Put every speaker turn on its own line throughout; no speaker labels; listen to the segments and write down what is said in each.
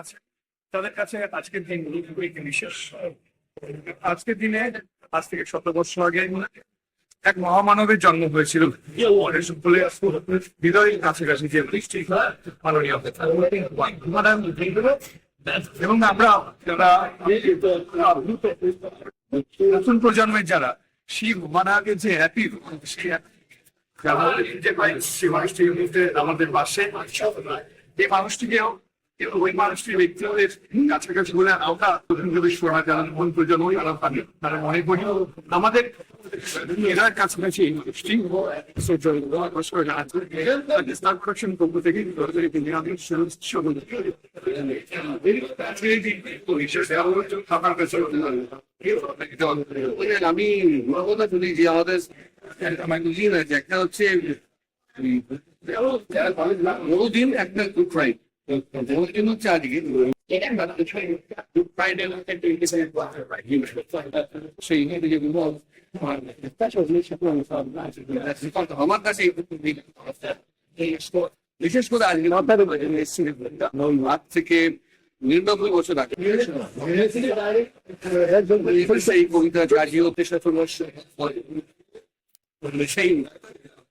আছে, তাদের কাছে আজকের আজকের দিনে আজ থেকে শত বছর আগে এক মহামানবের জন্ম হয়েছিল। কাছাকাছি যে এবং আমরা যারা নতুন প্রজন্মের যারা শিব মানাকে যে হ্যাপি সেই সেই আমাদের পাশে এই মানুষটিকেও ওই মানুষটি ব্যক্তিত্বের কাছাকাছি বলে আমরা প্রথমভাবে শোনা যারা নতুন প্রজন্ম, তারা পাবে। তারা মনে করি আমাদের এরা কাছাকাছি মানুষটি স্টার পক্ষ থেকে আমি
আমি কথা শুনি যে আমাদের আমার না যে একটা হচ্ছে বহুদিন একটা গুড ফ্রাইডে বহুদিন হচ্ছে আজকে গুড ফ্রাইডে সেই যেগুলো আমার কাছে বিশেষ করে আজকে আজ থেকে নিরানব্বই বছর আগে সেই কবিতা কাজী হতে সেই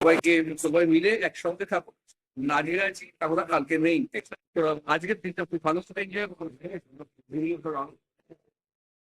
সবাইকে সবাই মিলে একসঙ্গে থাকো। নারীরা আছি, আমরা কালকে নেই আজকের দিনটা খুব ভালো। করে এনজয় করব